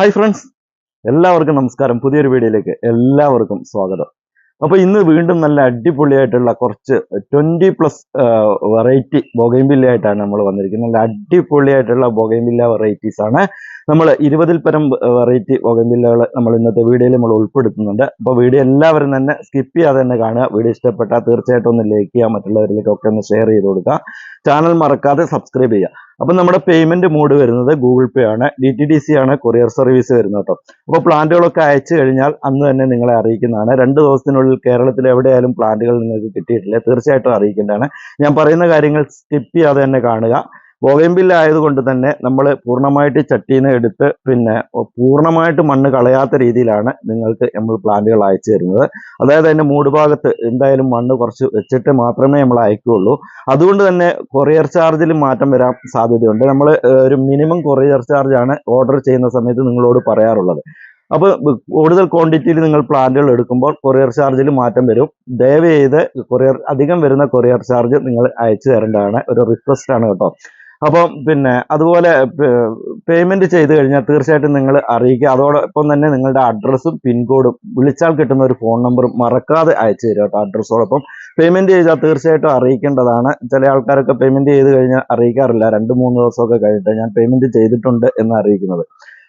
Hi friends എല്ലാവർക്കും നമസ്കാരം. പുതിയൊരു വീഡിയോയിലേക്ക് എല്ലാവർക്കും സ്വാഗതം. അപ്പോൾ ഇന്ന് വീണ്ടും നല്ല അടിപൊളിയായിട്ടുള്ള കുറച്ച് ട്വന്റി പ്ലസ് വെറൈറ്റി ബൊഗൈൻബില്ല ആയിട്ടാണ് നമ്മൾ വന്നിരിക്കുന്നത്. നല്ല അടിപൊളിയായിട്ടുള്ള ബൊഗൈംബില്ല വെറൈറ്റീസ് ആണ്. നമ്മൾ ഇരുപതിൽ പരം വെറൈറ്റി ബൊഗൈംബില്ലകൾ നമ്മൾ ഇന്നത്തെ വീഡിയോയിൽ നമ്മൾ ഉൾപ്പെടുത്തുന്നുണ്ട്. അപ്പോൾ വീഡിയോ എല്ലാവരും തന്നെ സ്കിപ്പ് ചെയ്യാതെ തന്നെ കാണുക. വീഡിയോ ഇഷ്ടപ്പെട്ടാൽ തീർച്ചയായിട്ടും ഒന്ന് ലൈക്ക് ചെയ്യുക. മറ്റുള്ളവരിലേക്കൊക്കെ ഒന്ന് ഷെയർ ചെയ്ത് കൊടുക്കുക. ചാനൽ മറക്കാതെ സബ്സ്ക്രൈബ് ചെയ്യുക. അപ്പം നമ്മുടെ പേയ്മെന്റ് മോഡ് വരുന്നത് ഗൂഗിൾ പേ ആണ്. ഡി ടി ഡി സി ആണ് കൊറിയർ സർവീസ് വരുന്നത് കേട്ടോ അപ്പോൾ പ്ലാന്റുകളൊക്കെ അയച്ചു കഴിഞ്ഞാൽ അന്ന് തന്നെ നിങ്ങളെ അറിയിക്കുന്നതാണ്. രണ്ട് ദിവസത്തിനുള്ളിൽ കേരളത്തിൽ എവിടെയായാലും പ്ലാന്റുകൾ നിങ്ങൾക്ക് കിട്ടിയിട്ടില്ല. തീർച്ചയായിട്ടും അറിയിക്കേണ്ടതാണ്. ഞാൻ പറയുന്ന കാര്യങ്ങൾ സ്കിപ്പ് ചെയ്യാതെ തന്നെ കാണുക. ബോഗൈൻബില്ല ആയതുകൊണ്ട് തന്നെ നമ്മൾ പൂർണമായിട്ട് ചട്ടിയിൽ നിന്ന് എടുത്ത് പിന്നെ പൂർണമായിട്ട് മണ്ണ് കളയാത്ത രീതിയിലാണ് നിങ്ങൾക്ക് നമ്മൾ പ്ലാന്റുകൾ അയച്ചു തരുന്നത്. അതായത് അതിന്റെ മൂട് ഭാഗത്ത് എന്തായാലും മണ്ണ് കുറച്ച് വെച്ചിട്ട് മാത്രമേ നമ്മൾ അയക്കുകയുള്ളൂ. അതുകൊണ്ട് തന്നെ കൊറിയർ ചാർജിൽ മാറ്റം വരാൻ സാധ്യതയുണ്ട്. നമ്മൾ ഒരു മിനിമം കൊറിയർ ചാർജാണ് ഓർഡർ ചെയ്യുന്ന സമയത്ത് നിങ്ങളോട് പറയാറുള്ളത്. അപ്പോൾ കൂടുതൽ ക്വാണ്ടിറ്റിയിൽ നിങ്ങൾ പ്ലാന്റുകൾ എടുക്കുമ്പോൾ കൊറിയർ ചാർജിൽ മാറ്റം വരും. ദയവ് ചെയ്ത് കൊറിയർ അധികം വരുന്ന കൊറിയർ ചാർജ് നിങ്ങൾ അയച്ചു തരേണ്ടതാണ്. ഒരു റിക്വസ്റ്റ് ആണ് കേട്ടോ. അപ്പം പിന്നെ അതുപോലെ പേയ്മെന്റ് ചെയ്ത് കഴിഞ്ഞാൽ തീർച്ചയായിട്ടും നിങ്ങൾ അറിയിക്കുക. അതോടൊപ്പം തന്നെ നിങ്ങളുടെ അഡ്രസ്സും പിൻകോഡും വിളിച്ചാൽ കിട്ടുന്ന ഒരു ഫോൺ നമ്പറും മറക്കാതെ അയച്ചു തരും കേട്ടോ അഡ്രസ്സോടൊപ്പം പേയ്മെന്റ് ചെയ്താൽ തീർച്ചയായിട്ടും അറിയിക്കേണ്ടതാണ്. ചില ആൾക്കാരൊക്കെ പേയ്മെന്റ് ചെയ്ത് കഴിഞ്ഞാൽ അറിയിക്കാറില്ല. രണ്ട് മൂന്ന് ദിവസമൊക്കെ കഴിഞ്ഞിട്ട് ഞാൻ പേയ്മെന്റ് ചെയ്തിട്ടുണ്ട് എന്ന് അറിയിക്കുന്നത്.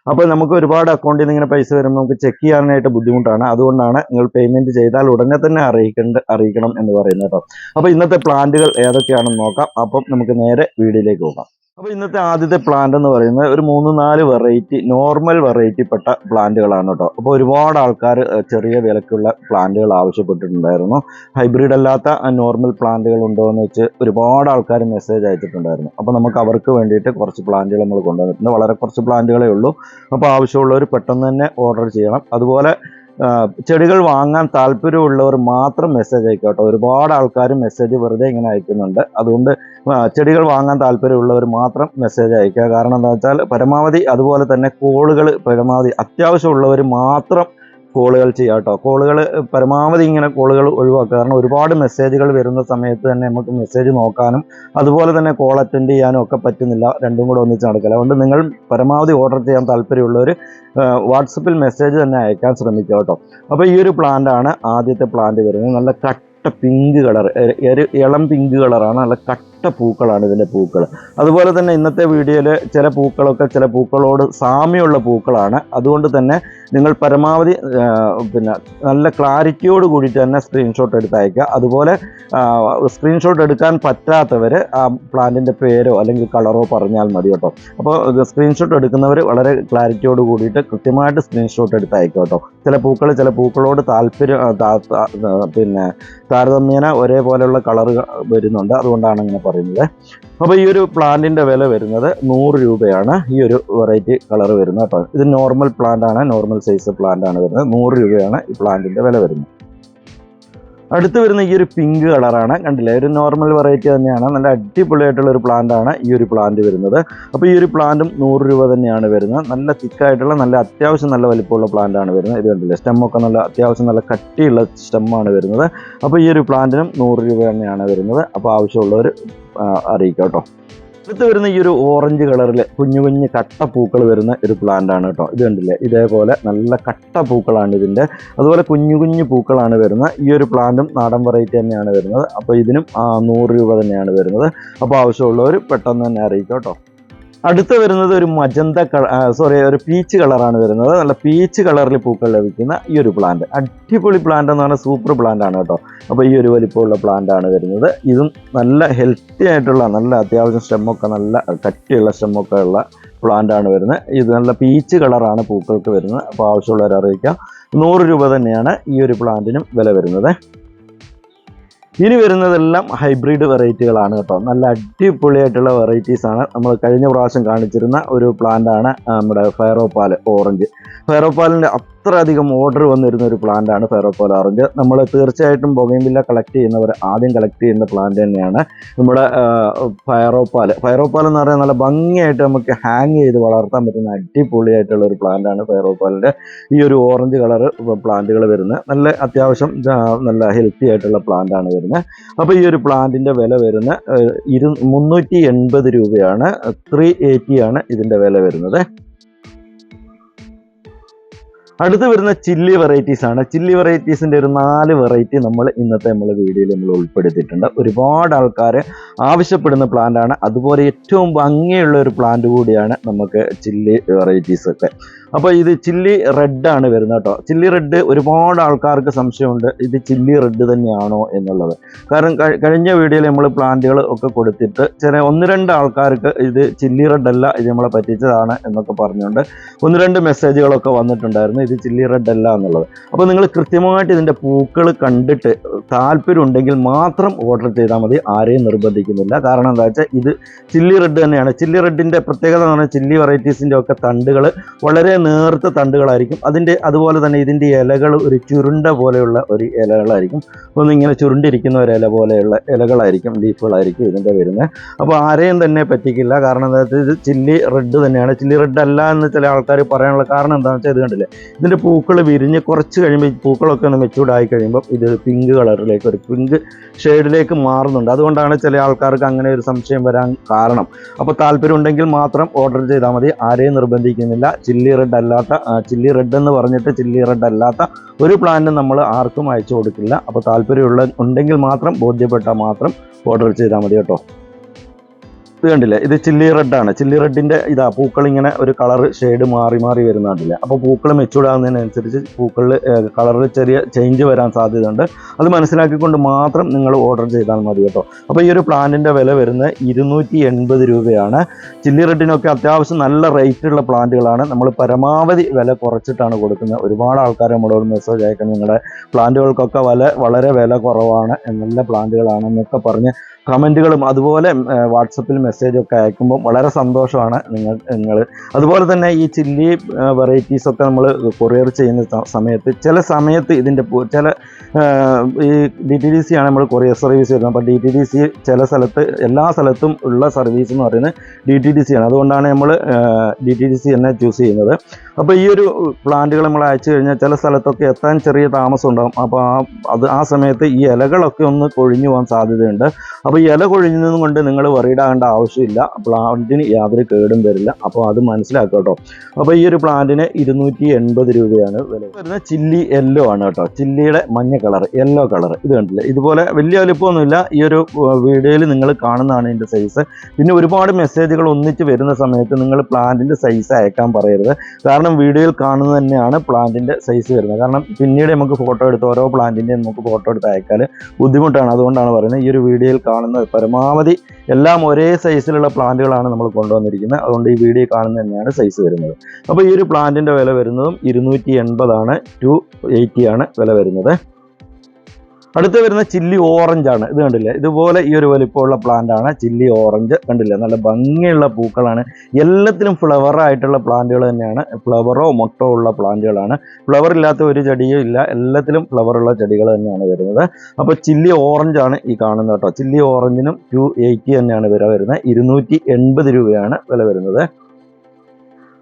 അപ്പോൾ നമുക്ക് ഒരുപാട് അക്കൗണ്ടിൽ നിന്ന് ഇങ്ങനെ പൈസ വരുമ്പോൾ നമുക്ക് ചെക്ക് ചെയ്യാനായിട്ട് ബുദ്ധിമുട്ടാണ്. അതുകൊണ്ടാണ് നിങ്ങൾ പേയ്മെന്റ് ചെയ്താൽ ഉടനെ തന്നെ അറിയിക്കേണ്ട അറിയിക്കണം എന്ന് പറയുന്നത് കേട്ടോ. അപ്പോൾ ഇന്നത്തെ പ്ലാന്റുകൾ ഏതൊക്കെയാണെന്ന് നോക്കാം. അപ്പം നമുക്ക് നേരെ വീഡിയോയിലേക്ക് പോകാം. അപ്പോൾ ഇന്നത്തെ ആദ്യത്തെ പ്ലാന്റ് എന്ന് പറയുന്നത് ഒരു മൂന്ന് നാല് വെറൈറ്റി നോർമൽ വെറൈറ്റി പെട്ട പ്ലാന്റുകളാണ് കേട്ടോ. അപ്പോൾ ഒരുപാട് ആൾക്കാർ ചെറിയ വിലക്കുള്ള പ്ലാന്റുകൾ ആവശ്യപ്പെട്ടിട്ടുണ്ടായിരുന്നു. ഹൈബ്രിഡ് അല്ലാത്ത നോർമൽ പ്ലാന്റുകൾ ഉണ്ടോ എന്ന് വെച്ച് ഒരുപാട് ആൾക്കാർ മെസ്സേജ് അയച്ചിട്ടുണ്ടായിരുന്നു. അപ്പോൾ നമുക്ക് അവർക്ക് വേണ്ടിയിട്ട് കുറച്ച് പ്ലാന്റുകൾ നമ്മൾ കൊണ്ടുവന്നിട്ടുണ്ട്. വളരെ കുറച്ച് പ്ലാന്റുകളേ ഉള്ളൂ. അപ്പോൾ ആവശ്യമുള്ളവർ പെട്ടെന്ന് തന്നെ ഓർഡർ ചെയ്യണം. അതുപോലെ ചെടികൾ വാങ്ങാൻ താല്പര്യമുള്ളവർ മാത്രം മെസ്സേജ് അയക്കുക കേട്ടോ. ഒരുപാട് ആൾക്കാർ മെസ്സേജ് വെറുതെ ഇങ്ങനെ അയക്കുന്നുണ്ട്. അതുകൊണ്ട് ചെടികൾ വാങ്ങാൻ താല്പര്യമുള്ളവർ മാത്രം മെസ്സേജ് അയക്കുക. കാരണം എന്താ വെച്ചാൽ പരമാവധി അതുപോലെ തന്നെ കോളുകൾ പരമാവധി അത്യാവശ്യമുള്ളവർ മാത്രം കോളുകൾ ചെയ്യുക കേട്ടോ. കോളുകൾ പരമാവധി ഇങ്ങനെ കോളുകൾ ഒഴിവാക്കുക. കാരണം ഒരുപാട് മെസ്സേജുകൾ വരുന്ന സമയത്ത് തന്നെ നമുക്ക് മെസ്സേജ് നോക്കാനും അതുപോലെ തന്നെ കോൾ അറ്റൻഡ് ചെയ്യാനും ഒക്കെ പറ്റുന്നില്ല. രണ്ടും കൂടെ ഒന്നിച്ച് നടക്കില്ല അതുകൊണ്ട് നിങ്ങൾ പരമാവധി ഓർഡർ ചെയ്യാൻ താല്പര്യമുള്ളവർ വാട്സപ്പിൽ മെസ്സേജ് തന്നെ അയക്കാൻ ശ്രമിക്കുക കേട്ടോ. അപ്പോൾ ഈ ഒരു പ്ലാന്റാണ് ആദ്യത്തെ പ്ലാന്റ് വരുന്നത്. നല്ല കട്ട പിങ്ക് കളർ ഒരു ഇളം പിങ്ക് കളറാണ് നല്ല കട്ട പൂക്കളാണ് ഇതിന്റെ പൂക്കൾ അതുപോലെ തന്നെ ഇന്നത്തെ വീഡിയോയിൽ ചില പൂക്കളൊക്കെ ചില പൂക്കളോട് സാമ്യമുള്ള പൂക്കളാണ്. അതുകൊണ്ട് തന്നെ നിങ്ങൾ പരമാവധി പിന്നെ നല്ല ക്ലാരിറ്റിയോട് കൂടിയിട്ട് തന്നെ സ്ക്രീൻഷോട്ട് എടുത്ത് അയക്കുക അതുപോലെ സ്ക്രീൻഷോട്ട് എടുക്കാൻ പറ്റാത്തവർ ആ പ്ലാന്റിന്റെ പേരോ അല്ലെങ്കിൽ കളറോ പറഞ്ഞാൽ മതി കേട്ടോ. അപ്പോൾ സ്ക്രീൻഷോട്ട് എടുക്കുന്നവർ വളരെ ക്ലാരിറ്റിയോട് കൂടിയിട്ട് കൃത്യമായിട്ട് സ്ക്രീൻഷോട്ട് എടുത്ത് അയക്കുക കേട്ടോ. ചില പൂക്കൾ ചില പൂക്കളോട് താല്പര്യം പിന്നെ താരതമ്യേന ഒരേപോലെയുള്ള കളർ വരുന്നുണ്ട്. അതുകൊണ്ടാണ് ഇങ്ങനെ പറയുന്നത്. അപ്പോൾ ഈ ഒരു പ്ലാന്റിന്റെ വില വരുന്നത് നൂറ് രൂപയാണ്. ഈ ഒരു വെറൈറ്റി കളർ വരുന്നത് കേട്ടോ. ഇത് നോർമൽ പ്ലാന്റ് ആണ്. നോർമൽ സൈസ് പ്ലാന്റ് ആണ് വരുന്നത്. നൂറ് രൂപയാണ് ഈ പ്ലാന്റിന്റെ വില വരുന്നത്. അടുത്ത് വരുന്ന ഈ ഒരു പിങ്ക് കളറാണ് കണ്ടില്ലേ? ഒരു നോർമൽ വെറൈറ്റി തന്നെയാണ്. നല്ല അടിപൊളിയായിട്ടുള്ള ഒരു പ്ലാന്റ് ആണ് ഈ ഒരു പ്ലാന്റ് വരുന്നത്. അപ്പോൾ ഈ ഒരു പ്ലാന്റും നൂറ് രൂപ തന്നെയാണ് വരുന്നത്. നല്ല തിക്കായിട്ടുള്ള നല്ല അത്യാവശ്യം നല്ല വലിപ്പമുള്ള പ്ലാന്റ് ആണ് വരുന്നത്. ഇത് കണ്ടില്ലേ? സ്റ്റെമ്മൊക്കെ നല്ല അത്യാവശ്യം നല്ല കട്ടിയുള്ള സ്റ്റെമ്മാണ് വരുന്നത്. അപ്പോൾ ഈ ഒരു പ്ലാന്റിനും നൂറ് രൂപ തന്നെയാണ് വരുന്നത്. അപ്പോൾ ആവശ്യമുള്ളവർ അറിയിക്കാം കേട്ടോ. അടുത്ത് വരുന്ന ഈ ഒരു ഓറഞ്ച് കളറിൽ കുഞ്ഞു കുഞ്ഞു കട്ട പൂക്കൾ വരുന്ന ഒരു പ്ലാന്റ് ആണ് കേട്ടോ. ഇത് കണ്ടില്ലേ? ഇതേപോലെ നല്ല കട്ട പൂക്കളാണ് ഇതിന്റെ അതുപോലെ കുഞ്ഞു കുഞ്ഞു പൂക്കളാണ് വരുന്നത് ഈ ഒരു പ്ലാന്റും നാടൻ വെറൈറ്റി തന്നെയാണ് വരുന്നത്. അപ്പോൾ ഇതിനും നൂറ് രൂപ തന്നെയാണ് വരുന്നത്. അപ്പോൾ ആവശ്യമുള്ളവർ പെട്ടെന്ന് തന്നെ അറിയിക്കാം കേട്ടോ. അടുത്ത് വരുന്നത് ഒരു മജന്ത സോറി ഒരു പീച്ച് കളറാണ് വരുന്നത്. നല്ല പീച്ച് കളറിൽ പൂക്കൾ ലഭിക്കുന്ന ഈ ഒരു പ്ലാന്റ് അടിപൊളി പ്ലാന്റ് എന്ന് പറഞ്ഞാൽ സൂപ്പർ പ്ലാന്റ് ആണ് കേട്ടോ. അപ്പോൾ ഈ ഒരു വലിപ്പമുള്ള പ്ലാന്റ് ആണ് വരുന്നത്. ഇതും നല്ല ഹെൽത്തി ആയിട്ടുള്ള നല്ല അത്യാവശ്യം സ്റ്റെമ്മൊക്കെ നല്ല കട്ടിയുള്ള സ്റ്റെമ്മൊക്കെ ഉള്ള പ്ലാന്റ് ആണ് വരുന്നത്. ഇത് നല്ല പീച്ച് കളറാണ് പൂക്കൾക്ക് വരുന്നത്. അപ്പോൾ ആവശ്യമുള്ളവർ അറിയിക്കാം. നൂറ് രൂപ തന്നെയാണ് ഈ ഒരു പ്ലാന്റിനും വില വരുന്നത്. ഇനി വരുന്നതെല്ലാം ഹൈബ്രിഡ് വെറൈറ്റികളാണ് കേട്ടോ. നല്ല അടിപൊളിയായിട്ടുള്ള വെറൈറ്റീസ് ആണ്. നമ്മൾ കഴിഞ്ഞ പ്രാവശ്യം കാണിച്ചിരുന്ന ഒരു പ്ലാന്റ് ആണ് നമ്മുടെ ഫയറോപ്പാൽ ഓറഞ്ച് ഫയറോപ്പാലിന്റെ അത്രയധികം ഓർഡർ വന്നിരുന്ന ഒരു പ്ലാന്റ് ആണ് ഫെറോപ്പോല ഓറഞ്ച് നമ്മൾ തീർച്ചയായിട്ടും ബൊഗൈൻവില്ല കളക്ട് ചെയ്യുന്നവർ ആദ്യം കളക്ട് ചെയ്യുന്ന പ്ലാന്റ് തന്നെയാണ്. നമ്മുടെ ഫയറോപ്പാൽ ഫയറോപ്പാൽ എന്ന് പറയുന്നത് നല്ല ഭംഗിയായിട്ട് നമുക്ക് ഹാങ് ചെയ്ത് വളർത്താൻ പറ്റുന്ന അടിപൊളിയായിട്ടുള്ള ഒരു പ്ലാന്റ് ആണ് ഫയറോപ്പാലിന്റെ ഈ ഒരു ഓറഞ്ച് കളർ പ്ലാന്റുകൾ വരുന്നത്. നല്ല അത്യാവശ്യം നല്ല ഹെൽത്തി ആയിട്ടുള്ള പ്ലാന്റ് ആണ് വരുന്നത്. അപ്പോൾ ഈ ഒരു പ്ലാന്റിന്റെ വില വരുന്ന ഇരു മുന്നൂറ്റി എൺപത് രൂപയാണ്. ത്രീ എയ്റ്റി ആണ് ഇതിന്റെ വില വരുന്നത്. അടുത്ത് വരുന്ന ചില്ലി വെറൈറ്റീസ് ആണ്. ചില്ലി വെറൈറ്റീസിന്റെ ഒരു നാല് വെറൈറ്റി നമ്മൾ ഇന്നത്തെ നമ്മളെ വീഡിയോയിൽ നമ്മൾ ഉൾപ്പെടുത്തിയിട്ടുണ്ട്. ഒരുപാട് ആൾക്കാർ ആവശ്യപ്പെടുന്ന പ്ലാന്റ് ആണ്. അതുപോലെ ഏറ്റവും ഭംഗിയുള്ള ഒരു പ്ലാന്റ് കൂടിയാണ് നമുക്ക് ചില്ലി വെറൈറ്റീസ് ഒക്കെ. അപ്പോൾ ഇത് ചില്ലി റെഡ് ആണ് വരുന്നത് കേട്ടോ. ചില്ലി റെഡ് ഒരുപാട് ആൾക്കാർക്ക് സംശയമുണ്ട്. ഇത് ചില്ലി റെഡ് തന്നെയാണോ എന്നുള്ളത്. കാരണം കഴിഞ്ഞ വീഡിയോയിൽ നമ്മൾ പ്ലാന്റുകൾ ഒക്കെ കൊടുത്തിട്ട് ചില ഒന്ന് രണ്ട് ആൾക്കാർക്ക് ഇത് ചില്ലി റെഡ് അല്ല ഇത് നമ്മളെ പറ്റിച്ചതാണ് എന്നൊക്കെ പറഞ്ഞുകൊണ്ട് ഒന്ന് രണ്ട് മെസ്സേജുകളൊക്കെ വന്നിട്ടുണ്ടായിരുന്നു ഇത് ചില്ലി റെഡ് അല്ല എന്നുള്ളത്. അപ്പോൾ നിങ്ങൾ കൃത്യമായിട്ട് ഇതിന്റെ പൂക്കൾ കണ്ടിട്ട് താല്പര്യം ഉണ്ടെങ്കിൽ മാത്രം ഓർഡർ ചെയ്താൽ മതി. ആരെയും നിർബന്ധിക്കുന്നില്ല. കാരണം എന്താ വെച്ചാൽ ഇത് ചില്ലി റെഡ് തന്നെയാണ്. ചില്ലി റെഡിന്റെ പ്രത്യേകത എന്ന് പറഞ്ഞാൽ ചില്ലി വെറൈറ്റീസിന്റെ ഒക്കെ തണ്ടുകൾ വളരെ നേർത്ത തണ്ടുകളായിരിക്കും. അതിന്റെ അതുപോലെ തന്നെ ഇതിന്റെ ഇലകൾ ഒരു ചുരുണ്ട പോലെയുള്ള ഒരു ഇലകളായിരിക്കും. ഒന്നിങ്ങനെ ചുരുണ്ടിരിക്കുന്ന ഒരു ഇല പോലെയുള്ള ഇലകളായിരിക്കും ലീഫുകളായിരിക്കും ഇതിന്റെ വരുന്നത്. അപ്പോൾ ആരെയും തന്നെ പറ്റിക്കില്ല. കാരണം എന്താ വെച്ചാൽ ഇത് ചില്ലി റെഡ് തന്നെയാണ്. ചില്ലി റെഡ് അല്ല എന്ന് ചില ആൾക്കാർ പറയാനുള്ള കാരണം എന്താണെന്ന് വെച്ചാൽ ഇത് കണ്ടില്ലേ? ഇതിന്റെ പൂക്കൾ വിരിഞ്ഞ് കുറച്ച് കഴിയുമ്പോൾ പൂക്കളൊക്കെ ഒന്ന് മെച്ചൂർഡ് ആയി കഴിയുമ്പോൾ ഇത് പിങ്ക് കളറിലേക്ക് ഒരു പിങ്ക് ഷെയ്ഡിലേക്ക് മാറുന്നുണ്ട്. അതുകൊണ്ടാണ് ചില ആൾക്കാർക്ക് അങ്ങനെ ഒരു സംശയം വരാൻ കാരണം. അപ്പോൾ താല്പര്യം ഉണ്ടെങ്കിൽ മാത്രം ഓർഡർ ചെയ്താൽ മതി. ആരെയും നിർബന്ധിക്കുന്നില്ല. ചില്ലി റെഡ് അല്ലാത്ത ചില്ലി റെഡ് എന്ന് പറഞ്ഞിട്ട് ചില്ലി റെഡ് അല്ലാത്ത ഒരു പ്ലാന്റും നമ്മൾ ആർക്കും അയച്ചു കൊടുക്കില്ല. അപ്പോൾ താല്പര്യമുള്ള ഉണ്ടെങ്കിൽ മാത്രം ബോധ്യപ്പെട്ടാൽ മാത്രം ഓർഡർ ചെയ്താൽ മതി കേട്ടോ. ഇത് കണ്ടില്ലേ? ഇത് ചില്ലി റെഡ് ആണ്. ചില്ലി റെഡിന്റെ ഇതാ പൂക്കൾ ഇങ്ങനെ ഒരു കളർ ഷെയ്ഡ് മാറി മാറി വരുന്നുണ്ടല്ലേ അപ്പോൾ പൂക്കൾ മെച്ചൂർഡ് ആകുന്നതിനനുസരിച്ച് പൂക്കളിൽ കളറിൽ ചെറിയ ചേഞ്ച് വരാൻ സാധ്യതയുണ്ട്. അത് മനസ്സിലാക്കിക്കൊണ്ട് മാത്രം നിങ്ങൾ ഓർഡർ ചെയ്താൽ മതി കേട്ടോ. അപ്പോൾ ഈ ഒരു പ്ലാന്റിന്റെ വില വരുന്നത് ഇരുന്നൂറ്റി എൺപത് രൂപയാണ് ചില്ലി റെഡിനൊക്കെ അത്യാവശ്യം നല്ല റേറ്റ് ഉള്ള പ്ലാന്റുകളാണ് നമ്മൾ പരമാവധി വില കുറച്ചിട്ടാണ് കൊടുക്കുന്നത്. ഒരുപാട് ആൾക്കാർ നമ്മളോട് മെസ്സേജ് അയക്കണം നിങ്ങളുടെ പ്ലാന്റുകൾക്കൊക്കെ വില വളരെ വില കുറവാണ് നല്ല പ്ലാന്റുകളാണ് എന്നൊക്കെ പറഞ്ഞ് കമന്റുകളും അതുപോലെ വാട്സപ്പിൽ മെസ്സേജ് ഒക്കെ അയക്കുമ്പോൾ വളരെ സന്തോഷമാണ് നിങ്ങൾ നിങ്ങൾ അതുപോലെ തന്നെ ഈ ചില്ലി വെറൈറ്റീസ് ഒക്കെ നമ്മൾ കൊറിയർ ചെയ്യുന്ന സമയത്ത് ചില സമയത്ത് ഇതിന്റെ ചില ഈ ഡി ടി ഡി സി ആണ് നമ്മൾ കൊറിയർ സർവീസ് വരുന്നത്. അപ്പോൾ ഡി ടി ഡി സി ചില സ്ഥലത്ത് എല്ലാ സ്ഥലത്തും ഉള്ള സർവീസ് എന്ന് പറയുന്നത് ഡി ടി ഡി സി ആണ്. അതുകൊണ്ടാണ് നമ്മൾ ഡി ടി ഡി സി തന്നെ ചൂസ് ചെയ്യുന്നത്. അപ്പോൾ ഈ ഒരു പ്ലാന്റുകൾ നമ്മൾ അയച്ചു കഴിഞ്ഞാൽ ചില സ്ഥലത്തൊക്കെ എത്താൻ ചെറിയ താമസം ഉണ്ടാകും അപ്പോൾ ആ അത് ആ സമയത്ത് ഈ ഇലകളൊക്കെ ഒന്ന് കൊഴിഞ്ഞു പോകാൻ സാധ്യതയുണ്ട്. അപ്പോൾ ഇല കൊഴിഞ്ഞതും കൊണ്ട് നിങ്ങൾ വറീഡാകേണ്ട ആവശ്യമില്ല. പ്ലാന്റിന് യാതൊരു കേടും വരില്ല. അപ്പോൾ അത് മനസ്സിലാക്കുക കേട്ടോ. അപ്പോൾ ഈ ഒരു പ്ലാന്റിന് ഇരുന്നൂറ്റി എൺപത് രൂപയാണ് വില. വരുന്ന ചില്ലി യെല്ലോ ആണ് കേട്ടോ. ചില്ലിയുടെ മഞ്ഞ കളർ യെല്ലോ കളർ ഇത് കണ്ടില്ല? ഇതുപോലെ വലിയ വലുപ്പമൊന്നുമില്ല. ഈ ഒരു വീഡിയോയിൽ നിങ്ങൾ കാണുന്നതാണ് ഇതിന്റെ സൈസ് പിന്നെ ഒരുപാട് മെസ്സേജുകൾ ഒന്നിച്ച് വരുന്ന സമയത്ത് നിങ്ങൾ പ്ലാന്റിന്റെ സൈസ് അയക്കാൻ പറയരുത്. കാരണം വീഡിയോയിൽ കാണുന്നത് തന്നെയാണ് പ്ലാന്റിന്റെ സൈസ് വരുന്നത്. കാരണം പിന്നീട് നമുക്ക് ഫോട്ടോ എടുത്ത് ഓരോ പ്ലാന്റിന്റെയും നമുക്ക് ഫോട്ടോ എടുത്ത് അയക്കാൻ ബുദ്ധിമുട്ടാണ്. അതുകൊണ്ടാണ് പറയുന്നത് ഈ ഒരു വീഡിയോയിൽ കാണുന്ന പരമാവധി എല്ലാം ഒരേ സൈസിലുള്ള പ്ലാന്റുകളാണ് നമ്മൾ കൊണ്ടുവന്നിരിക്കുന്നത്. അതുകൊണ്ട് ഈ വീഡിയോ കാണുന്ന തന്നെയാണ് സൈസ് വരുന്നത്. അപ്പോൾ ഈ ഒരു പ്ലാന്റിന്റെ വില വരുന്നതും ഇരുന്നൂറ്റി എൺപതാണ് ടു എയ്റ്റിയാണ് വില വരുന്നത്. അടുത്ത് വരുന്ന ചില്ലി ഓറഞ്ച് ആണ്. ഇത് കണ്ടില്ലേ? ഇതുപോലെ ഈ ഒരു വലിപ്പമുള്ള പ്ലാന്റ് ആണ്. ചില്ലി ഓറഞ്ച് കണ്ടില്ലേ? നല്ല ഭംഗിയുള്ള പൂക്കളാണ്. എല്ലാത്തിലും ഫ്ലവർ ആയിട്ടുള്ള പ്ലാന്റുകൾ തന്നെയാണ്. ഫ്ലവറോ മൊട്ടോ ഉള്ള പ്ലാന്റുകളാണ് ഫ്ലവർ ഇല്ലാത്ത ഒരു ചെടിയും ഇല്ല. എല്ലാത്തിലും ഫ്ലവർ ഉള്ള ചെടികൾ തന്നെയാണ് വരുന്നത്. അപ്പോൾ ചില്ലി ഓറഞ്ച് ആണ് ഈ കാണുന്നത് കേട്ടോ. ചില്ലി ഓറഞ്ചിനും ടു എയ്റ്റി തന്നെയാണ് വില വരുന്നത്. ഇരുന്നൂറ്റി രൂപയാണ് വില വരുന്നത്.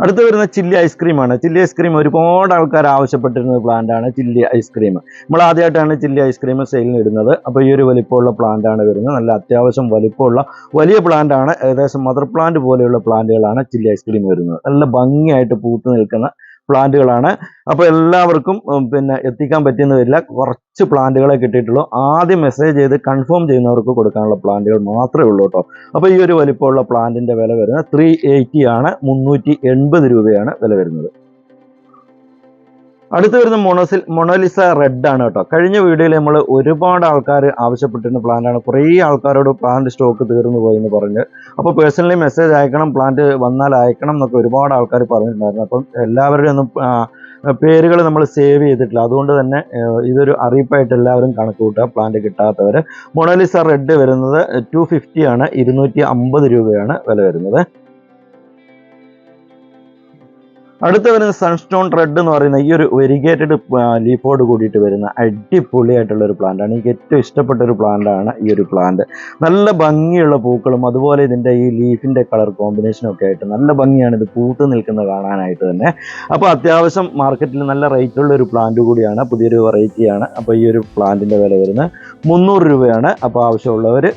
അടുത്ത് വരുന്ന ചില്ലി ഐസ്ക്രീമാണ് ചില്ലി ഐസ്ക്രീം ഒരുപാട് ആൾക്കാർ ആവശ്യപ്പെട്ടിരുന്ന പ്ലാന്റ് ആണ് ചില്ലി ഐസ്ക്രീം നമ്മൾ ആദ്യമായിട്ടാണ് ചില്ലി ഐസ്ക്രീം സെയിലിന് ഇടുന്നത്. അപ്പോൾ ഈ ഒരു വലിപ്പമുള്ള പ്ലാന്റാണ് വരുന്നത്. നല്ല അത്യാവശ്യം വലിപ്പമുള്ള വലിയ പ്ലാന്റാണ് ഏകദേശം മദർ പ്ലാന്റ് പോലെയുള്ള പ്ലാന്റുകളാണ് ചില്ലി ഐസ്ക്രീം വരുന്നത്. നല്ല ഭംഗിയായിട്ട് പൂത്ത് നിൽക്കുന്ന പ്ലാന്റുകളാണ്. അപ്പോൾ എല്ലാവർക്കും പിന്നെ എത്തിക്കാൻ പറ്റിയെന്ന് വരില്ല. കുറച്ച് പ്ലാന്റുകളെ കിട്ടിയിട്ടുള്ളൂ. ആദ്യം മെസ്സേജ് ചെയ്ത് കൺഫേം ചെയ്യുന്നവർക്ക് കൊടുക്കാനുള്ള പ്ലാന്റുകൾ മാത്രമേ ഉള്ളൂ കേട്ടോ. അപ്പോൾ ഈ ഒരു വലിപ്പമുള്ള പ്ലാന്റിന്റെ വില വരുന്നത് ത്രീ ആണ്. മുന്നൂറ്റി രൂപയാണ് വില വരുന്നത്. അടുത്ത് വരുന്ന മൊണോസിൽ മൊണോലിസ റെഡ് ആണ് കേട്ടോ. കഴിഞ്ഞ വീഡിയോയിൽ നമ്മൾ ഒരുപാട് ആൾക്കാർ ആവശ്യപ്പെട്ടിരുന്ന പ്ലാന്റാണ് കുറേ ആൾക്കാരോട് പ്ലാന്റ് സ്റ്റോക്ക് തീർന്നു പോയി എന്ന് പറഞ്ഞ്. അപ്പോൾ പേഴ്സണലി മെസ്സേജ് അയക്കണം പ്ലാന്റ് വന്നാൽ അയക്കണം എന്നൊക്കെ ഒരുപാട് ആൾക്കാർ പറഞ്ഞിട്ടുണ്ടായിരുന്നു. അപ്പം എല്ലാവരുടെയും ഒന്നും പേരുകൾ നമ്മൾ സേവ് ചെയ്തിട്ടില്ല. അതുകൊണ്ട് തന്നെ ഇതൊരു അറിയിപ്പായിട്ട് എല്ലാവരും കണക്ക് കൂട്ടുക പ്ലാന്റ് കിട്ടാത്തവർ മൊണോലിസ റെഡ് വരുന്നത് ടു ആണ്. ഇരുന്നൂറ്റി രൂപയാണ് വില വരുന്നത്. അടുത്ത വരുന്ന സൺസ്റ്റോൺ റെഡ് എന്ന് പറയുന്ന ഈ ഒരു വെരിഗേറ്റഡ് ലീഫോട് കൂടിയിട്ട് വരുന്ന അടിപൊളിയായിട്ടുള്ള ഒരു പ്ലാന്റ് ആണ്. എനിക്ക് ഏറ്റവും ഇഷ്ടപ്പെട്ട ഒരു പ്ലാന്റ് ആണ് ഈ ഒരു പ്ലാന്റ് നല്ല ഭംഗിയുള്ള പൂക്കളും അതുപോലെ ഇതിന്റെ ഈ ലീഫിന്റെ കളർ കോമ്പിനേഷനും ഒക്കെ ആയിട്ട് നല്ല ഭംഗിയാണ് ഇത് പൂത്ത് നിൽക്കുന്നത് കാണാനായിട്ട് തന്നെ. അപ്പോൾ അത്യാവശ്യം മാർക്കറ്റിൽ നല്ല റേറ്റ് ഉള്ള ഒരു പ്ലാന്റ് കൂടിയാണ് പുതിയൊരു വെറൈറ്റിയാണ് അപ്പോൾ ഈ ഒരു പ്ലാന്റിന്റെ വില വരുന്നത് മുന്നൂറ് രൂപയാണ്. അപ്പോൾ ആവശ്യമുള്ളവർ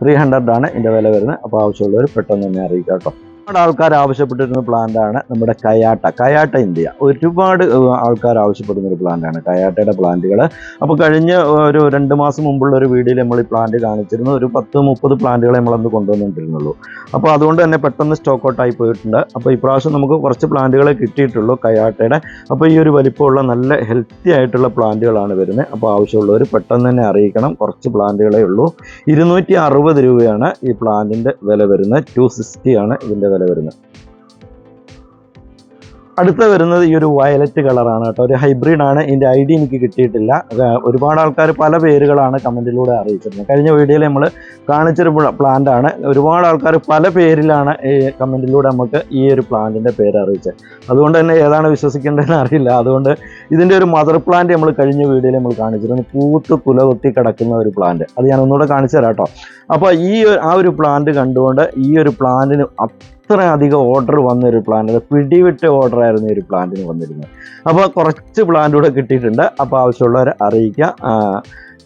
ത്രീ ഹൺഡ്രഡ് ആണ് ഇതിന്റെ വില വരുന്നത്. അപ്പോൾ ആവശ്യമുള്ളവർ പെട്ടെന്ന് തന്നെ അറിയിക്കാം കേട്ടോ. ഒരുപാട് ആൾക്കാർ ആവശ്യപ്പെട്ടിരുന്ന പ്ലാന്റ് ആണ് നമ്മുടെ കയാട്ട. കയാട്ട ഇന്ത്യ. ഒരുപാട് ആൾക്കാർ ആവശ്യപ്പെടുന്ന ഒരു പ്ലാന്റ് ആണ് കയാട്ടയുടെ പ്ലാന്റുകൾ അപ്പോൾ കഴിഞ്ഞ ഒരു രണ്ട് മാസം മുമ്പുള്ള ഒരു വീഡിയോയിൽ നമ്മൾ ഈ പ്ലാന്റ് കാണിച്ചിരുന്നു. ഒരു പത്ത് മുപ്പത് പ്ലാന്റുകളെ നമ്മളന്ന് കൊണ്ടുവന്നിട്ടിരുന്നുള്ളൂ. അപ്പോൾ അതുകൊണ്ട് തന്നെ പെട്ടെന്ന് സ്റ്റോക്ക് ഔട്ട് ആയി പോയിട്ടുണ്ട്. അപ്പോൾ ഇപ്രാവശ്യം നമുക്ക് കുറച്ച് പ്ലാന്റുകളെ കിട്ടിയിട്ടുള്ളൂ കയാട്ടയുടെ. അപ്പോൾ ഈ ഒരു വലിപ്പമുള്ള നല്ല ഹെൽത്തി ആയിട്ടുള്ള പ്ലാന്റുകളാണ് വരുന്നത്. അപ്പോൾ ആവശ്യമുള്ളവർ പെട്ടെന്ന് തന്നെ അറിയിക്കണം. കുറച്ച് പ്ലാന്റുകളേ ഉള്ളൂ. ഇരുന്നൂറ്റി രൂപയാണ് ഈ പ്ലാന്റിന്റെ വില വരുന്നത്. ടു സിക്സ്റ്റി ആണ് ഇതിന്റെ വില വരുന്നത്? അടുത്ത വരുന്നത് ഈ ഒരു വയലറ്റ് കളറാണ് കേട്ടോ. ഒരു ഹൈബ്രിഡ് ആണ്. ഇതിന്റെ ഐ ഡി എനിക്ക് കിട്ടിയിട്ടില്ല. ഒരുപാട് ആൾക്കാർ പല പേരുകളാണ് കമന്റിലൂടെ അറിയിച്ചിരുന്നത്. കഴിഞ്ഞ വീഡിയോയിൽ നമ്മൾ കാണിച്ചൊരു പ്ലാന്റ് ആണ്. ഒരുപാട് ആൾക്കാർ പല പേരിലാണ് ഈ കമന്റിലൂടെ നമുക്ക് ഈ ഒരു പ്ലാന്റിന്റെ പേര് അറിയിച്ചത്. അതുകൊണ്ട് തന്നെ ഏതാണ് വിശ്വസിക്കേണ്ടതെന്ന് അറിയില്ല. അതുകൊണ്ട് ഇതിന്റെ ഒരു മദർ പ്ലാന്റ് നമ്മൾ കഴിഞ്ഞ വീഡിയോയിൽ നമ്മൾ കാണിച്ചിരുന്നു. പൂത്ത് കുലകുത്തി കിടക്കുന്ന ഒരു പ്ലാന്റ് അത് ഞാൻ ഒന്നുകൂടെ കാണിച്ചു തരാം കേട്ടോ. അപ്പോൾ ഈ ആ ഒരു പ്ലാന്റ് കണ്ടുകൊണ്ട് ഈ ഒരു പ്ലാന്റിന് അത്രയധികം ഓർഡർ വന്ന ഒരു പ്ലാന്റ് പിടിവിട്ട ഓർഡർ ആയിരുന്നു ഒരു പ്ലാന്റിന് വന്നിരുന്നത്. അപ്പോൾ കുറച്ച് പ്ലാന്റ് കൂടെ കിട്ടിയിട്ടുണ്ട്. അപ്പോൾ ആവശ്യമുള്ളവരെ അറിയിക്കുക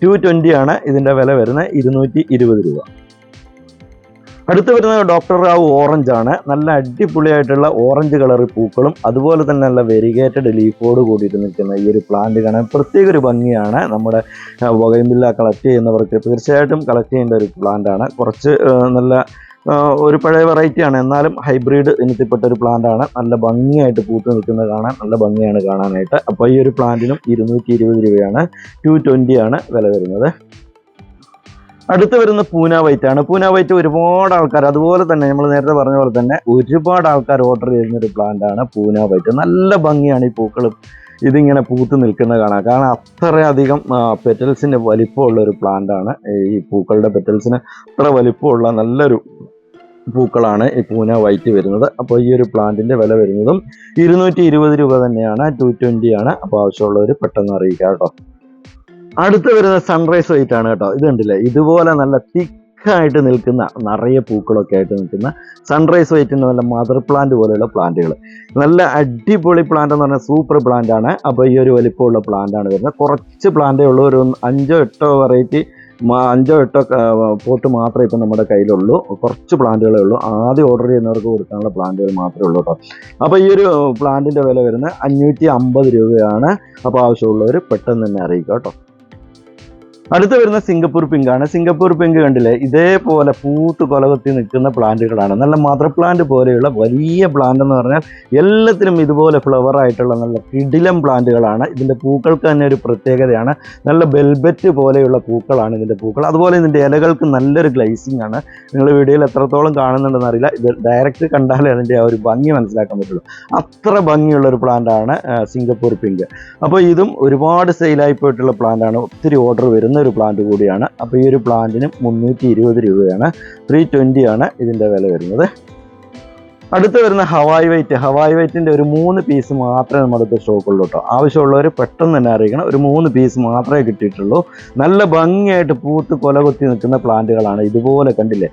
ടു ട്വന്റി ആണ് ഇതിന്റെ വില വരുന്നത് ഇരുന്നൂറ്റി ഇരുപത് രൂപ. അടുത്ത് വരുന്നത് ഡോക്ടർ റാവു ഓറഞ്ച് ആണ്. നല്ല അടിപൊളിയായിട്ടുള്ള ഓറഞ്ച് കളർ പൂക്കളും അതുപോലെ തന്നെ നല്ല വെരിഗേറ്റഡ് ലീഫോട് കൂടിയിട്ട് നിൽക്കുന്ന ഈ ഒരു പ്ലാന്റ് കാണാൻ പ്രത്യേക ഒരു ഭംഗിയാണ്. നമ്മുടെ വകയമ്പില്ല കളക്ട് ചെയ്യുന്നവർക്ക് തീർച്ചയായിട്ടും കളക്ട് ചെയ്യേണ്ട ഒരു പ്ലാന്റ് ആണ്. കുറച്ച് നല്ല ഒരു പഴയ വെറൈറ്റി ആണ്. എന്നാലും ഹൈബ്രിഡ് ഇനത്തിൽപ്പെട്ട ഒരു പ്ലാന്റ് ആണ്. നല്ല ഭംഗിയായിട്ട് പൂത്ത് നിൽക്കുന്നത് കാണാൻ നല്ല ഭംഗിയാണ് കാണാനായിട്ട്. അപ്പോൾ ഈ ഒരു പ്ലാന്റിനും ഇരുന്നൂറ്റി ഇരുപത് രൂപയാണ്. ടു ആണ് വില വരുന്നത്. അടുത്ത് വരുന്ന പൂന വൈറ്റ് ആണ്. പൂന വൈറ്റ് ഒരുപാട് ആൾക്കാർ അതുപോലെ തന്നെ നമ്മൾ നേരത്തെ പറഞ്ഞ പോലെ തന്നെ ഒരുപാട് ആൾക്കാർ ഓർഡർ ചെയ്യുന്ന ഒരു പ്ലാന്റ് ആണ് പൂന വൈറ്റ് നല്ല ഭംഗിയാണ് ഈ പൂക്കൾ ഇതിങ്ങനെ പൂത്ത് നിൽക്കുന്നത് കാണാം. കാരണം അത്രയധികം പെറ്റൽസിന്റെ വലിപ്പമുള്ള ഒരു പ്ലാന്റ് ആണ്. ഈ പൂക്കളുടെ പെറ്റൽസിന് അത്ര വലിപ്പമുള്ള നല്ലൊരു പൂക്കളാണ് ഈ പൂന വൈറ്റ് വരുന്നത്. അപ്പോൾ ഈ ഒരു പ്ലാന്റിന്റെ വില വരുന്നതും ഇരുന്നൂറ്റി ഇരുപത് രൂപ തന്നെയാണ് ടു ട്വന്റി ആണ്. അപ്പോൾ ആവശ്യമുള്ളവർ പെട്ടെന്ന് അറിയിക്കാം കേട്ടോ. അടുത്ത് വരുന്ന സൺറൈസ് വൈറ്റ് ആണ് കേട്ടോ. ഇത് കണ്ടില്ലേ? ഇതുപോലെ നല്ല തിക്കായിട്ട് നിൽക്കുന്ന നിറയെ പൂക്കളൊക്കെ ആയിട്ട് നിൽക്കുന്ന സൺറൈസ് വൈറ്റിന്റെ നല്ല മദർ പ്ലാന്റ് പോലെയുള്ള പ്ലാന്റുകൾ നല്ല അടിപൊളി പ്ലാന്റ് എന്ന് പറഞ്ഞാൽ സൂപ്പർ പ്ലാന്റ് ആണ്. അപ്പോൾ ഈ ഒരു വലിപ്പമുള്ള പ്ലാന്റ് ആണ് വരുന്നത്. കുറച്ച് പ്ലാന്റേ ഉള്ളൂ. ഒരു അഞ്ചോ എട്ടോ വെറൈറ്റി അഞ്ചോ എട്ടോ പോട്ട് മാത്രമേ ഇപ്പം നമ്മുടെ കയ്യിലുള്ളൂ. കുറച്ച് പ്ലാന്റുകളേ ഉള്ളൂ. ആദ്യം ഓർഡർ ചെയ്യുന്നവർക്ക് കൊടുക്കാനുള്ള പ്ലാന്റുകൾ മാത്രമേ ഉള്ളൂ കേട്ടോ. അപ്പോൾ ഈ ഒരു പ്ലാന്റിന്റെ വില വരുന്നത് അഞ്ഞൂറ്റി അമ്പത് രൂപയാണ്. അപ്പോൾ ആവശ്യമുള്ളവർ പെട്ടെന്ന് തന്നെ അറിയിക്കുക കേട്ടോ. അടുത്ത് വരുന്ന സിംഗപ്പൂർ പിങ്ക് ആണ്. സിംഗപ്പൂർ പിങ്ക് കണ്ടില്ലേ? ഇതേപോലെ പൂത്ത് കൊലകുത്തി നിൽക്കുന്ന പ്ലാന്റുകളാണ്. നല്ല മദർ പ്ലാന്റ് പോലെയുള്ള വലിയ പ്ലാന്റ് എന്ന് പറഞ്ഞാൽ എല്ലാത്തിനും ഇതുപോലെ ഫ്ലവർ ആയിട്ടുള്ള നല്ല കിടിലം പ്ലാന്റുകളാണ്. ഇതിന്റെ പൂക്കൾക്ക് തന്നെ ഒരു പ്രത്യേകതയാണ്. നല്ല ബെൽബെറ്റ് പോലെയുള്ള പൂക്കളാണ് ഇതിന്റെ പൂക്കൾ. അതുപോലെ ഇതിന്റെ ഇലകൾക്ക് നല്ലൊരു ഗ്ലേസിംഗ് ആണ്. നിങ്ങൾ വീഡിയോയിൽ എത്രത്തോളം കാണുന്നുണ്ടെന്ന് അറിയില്ല. ഇത് ഡയറക്റ്റ് കണ്ടാലേ അതിന്റെ ആ ഒരു ഭംഗി മനസ്സിലാക്കാൻ പറ്റുള്ളൂ. അത്ര ഭംഗിയുള്ള ഒരു പ്ലാന്റാണ് സിംഗപ്പൂർ പിങ്ക്. അപ്പോൾ ഇതും ഒരുപാട് സെയിലായി പോയിട്ടുള്ള പ്ലാന്റാണ് ഒത്തിരി ഓർഡർ ഒരു പ്ലാന്റ് കൂടിയാണ്. അപ്പോൾ ഈ ഒരു പ്ലാന്റിന് മുന്നൂറ്റി ഇരുപത് രൂപയാണ്. ത്രീ ട്വന്റി ആണ് ഇതിന്റെ വില വരുന്നത്. അടുത്ത് വരുന്ന ഹവായ് വൈറ്റ് ഹവായ് വൈറ്റിന്റെ ഒരു മൂന്ന് പീസ് മാത്രമേ നമ്മുടെ സ്റ്റോക്കുള്ളൂ കേട്ടോ ആവശ്യമുള്ളവർ പെട്ടെന്ന് തന്നെ അറിയിക്കണം. ഒരു മൂന്ന് പീസ് മാത്രമേ കിട്ടിയിട്ടുള്ളൂ. നല്ല ഭംഗിയായിട്ട് പൂത്ത് കൊല കൊത്തി നിൽക്കുന്ന പ്ലാന്റുകളാണ് ഇതുപോലെ കണ്ടില്ലേ?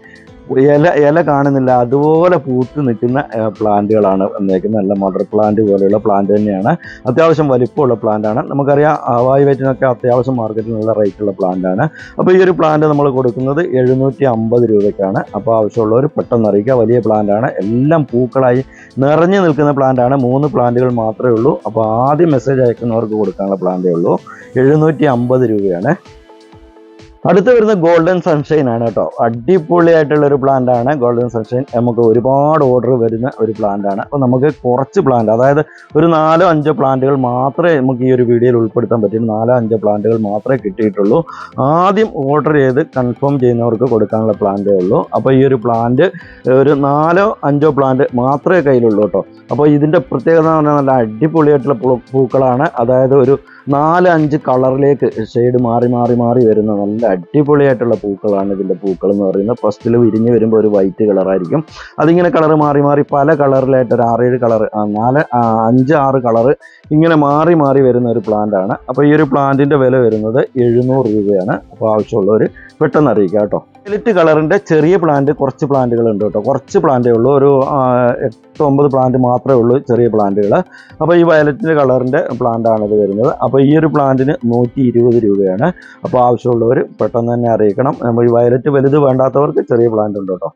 ഇല ഇല കാണുന്നില്ല. അതുപോലെ പൂത്ത് നിൽക്കുന്ന പ്ലാന്റുകളാണ് വന്നേക്കുന്നത്. നല്ല മദർ പ്ലാന്റ് പോലെയുള്ള പ്ലാന്റ് തന്നെയാണ്. അത്യാവശ്യം വലിപ്പമുള്ള പ്ലാന്റാണ്. നമുക്കറിയാം ഹവായ് വൈറ്റിനൊക്കെ അത്യാവശ്യം മാർക്കറ്റിൽ നല്ല റേറ്റുള്ള പ്ലാന്റ് ആണ് അപ്പോൾ ഈ ഒരു പ്ലാന്റ് നമ്മൾ കൊടുക്കുന്നത് എഴുന്നൂറ്റി അമ്പത് രൂപയ്ക്കാണ്. അപ്പോൾ ആവശ്യമുള്ളവർ പെട്ടെന്ന് അറിയിക്കുക. വലിയ പ്ലാന്റാണ് എല്ലാം പൂക്കളായി നിറഞ്ഞു നിൽക്കുന്ന പ്ലാന്റാണ് മൂന്ന് പ്ലാന്റുകൾ മാത്രമേ ഉള്ളൂ. അപ്പോൾ ആദ്യം മെസ്സേജ് അയക്കുന്നവർക്ക് കൊടുക്കാനുള്ള പ്ലാന്റേ ഉള്ളൂ. എഴുന്നൂറ്റി അമ്പത് രൂപയാണ്. അടുത്ത് വരുന്ന ഗോൾഡൻ സൺഷൈൻ ആണ് കേട്ടോ. അടിപൊളിയായിട്ടുള്ള ഒരു പ്ലാന്റ് ആണ് ഗോൾഡൻ സൺഷൈൻ നമുക്ക് ഒരുപാട് ഓർഡർ വരുന്ന ഒരു പ്ലാന്റ് ആണ്. അപ്പോൾ നമുക്ക് കുറച്ച് പ്ലാന്റ് അതായത് ഒരു നാലോ അഞ്ചോ പ്ലാന്റുകൾ മാത്രമേ നമുക്ക് ഈ ഒരു വീഡിയോയിൽ ഉൾപ്പെടുത്താൻ പറ്റും. നാലോ അഞ്ചോ പ്ലാന്റുകൾ മാത്രമേ കിട്ടിയിട്ടുള്ളൂ. ആദ്യം ഓർഡർ ചെയ്ത് കൺഫേം ചെയ്യുന്നവർക്ക് കൊടുക്കാനുള്ള പ്ലാന്റേ ഉള്ളൂ. അപ്പോൾ ഈ ഒരു പ്ലാന്റ് ഒരു നാലോ അഞ്ചോ പ്ലാന്റ് മാത്രമേ കയ്യിലുള്ളൂ കേട്ടോ. അപ്പോൾ ഇതിന്റെ പ്രത്യേകത എന്ന് പറഞ്ഞാൽ നല്ല അടിപൊളിയായിട്ടുള്ള പൂക്കളാണ്. അതായത് ഒരു നാല് അഞ്ച് കളറിലേക്ക് ഷെയ്ഡ് മാറി മാറി മാറി വരുന്ന നല്ല അടിപൊളിയായിട്ടുള്ള പൂക്കളാണ് ഇതിന്റെ പൂക്കൾ എന്ന് പറയുന്നത്. ഫസ്റ്റിൽ വിരിഞ്ഞ് വരുമ്പോൾ ഒരു വൈറ്റ് കളറായിരിക്കും അതിങ്ങനെ കളർ മാറി മാറി പല കളറിലായിട്ട് ഒരു ആറേഴ് കളർ നാല് അഞ്ച് ആറ് കളർ ഇങ്ങനെ മാറി മാറി വരുന്ന ഒരു പ്ലാന്റ് ആണ്. അപ്പോൾ ഈ ഒരു പ്ലാന്റിന്റെ വില വരുന്നത് എഴുന്നൂറ് രൂപയാണ്. അപ്പോൾ ആവശ്യമുള്ളവർ പെട്ടെന്ന് അറിയിക്കുക കേട്ടോ. വയലറ്റ് കളറിന്റെ ചെറിയ പ്ലാന്റ് കുറച്ച് പ്ലാന്റുകൾ ഉണ്ട് കേട്ടോ. കുറച്ച് പ്ലാന്റേ ഉള്ളൂ. ഒരു എട്ട് ഒമ്പത് പ്ലാന്റ് മാത്രമേ ഉള്ളൂ ചെറിയ പ്ലാന്റുകൾ അപ്പോൾ ഈ വയലറ്റിന്റെ കളറിന്റെ ഇത് വരുന്നത്. അപ്പോൾ ഈ ഒരു പ്ലാന്റിന് നൂറ്റി ഇരുപത് രൂപയാണ്. അപ്പോൾ ആവശ്യമുള്ളവർ പെട്ടെന്ന് തന്നെ അറിയിക്കണം. നമ്മൾ ഈ വയലറ്റ് വലുത് വേണ്ടാത്തവർക്ക് ചെറിയ പ്ലാന്റ് ഉണ്ട് കേട്ടോ.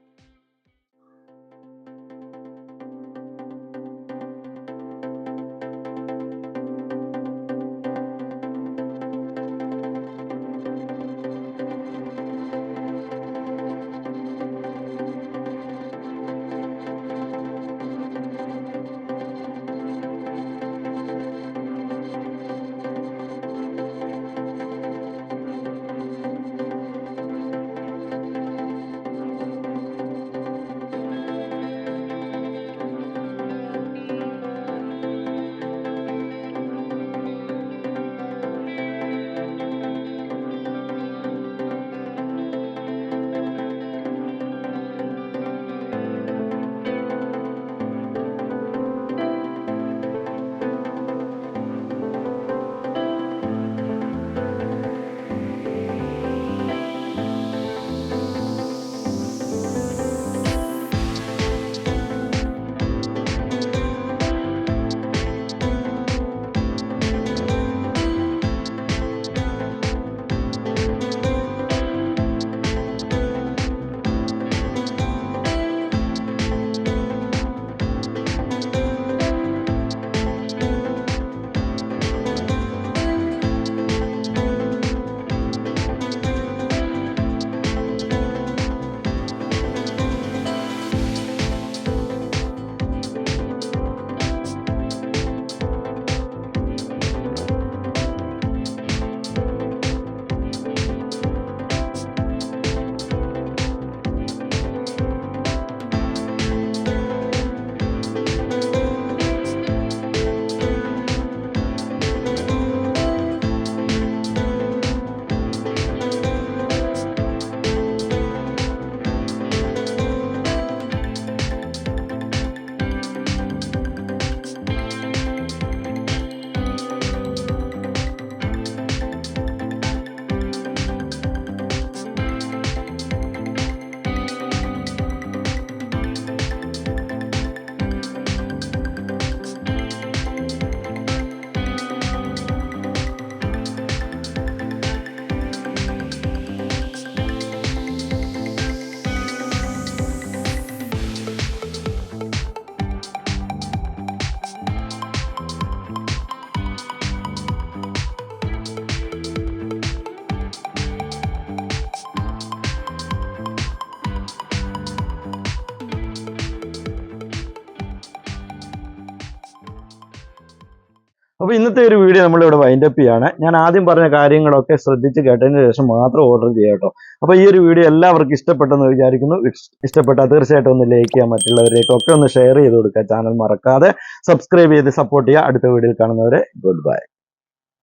അപ്പോൾ ഇന്നത്തെ ഒരു വീഡിയോ നമ്മളിവിടെ വൈൻഡപ്പ് ചെയ്യാണ്. ഞാൻ ആദ്യം പറഞ്ഞ കാര്യങ്ങളൊക്കെ ശ്രദ്ധിച്ച് കേട്ടതിന് ശേഷം മാത്രം ഓർഡർ ചെയ്യുക കേട്ടോ. അപ്പോൾ ഈ ഒരു വീഡിയോ എല്ലാവർക്കും ഇഷ്ടപ്പെട്ടെന്ന് വിചാരിക്കുന്നു. ഇഷ്ടപ്പെട്ട ഇഷ്ടപ്പെട്ടാൽ തീർച്ചയായിട്ടും ഒന്ന് ലൈക്ക് ചെയ്യാൻ മറ്റുള്ളവരേക്കൊക്കെ ഒന്ന് ഷെയർ ചെയ്ത് കൊടുക്കുക. ചാനൽ മറക്കാതെ സബ്സ്ക്രൈബ് ചെയ്ത് സപ്പോർട്ട് ചെയ്യുക. അടുത്ത വീഡിയോയിൽ കാണുന്നവരെ ഗുഡ് ബൈ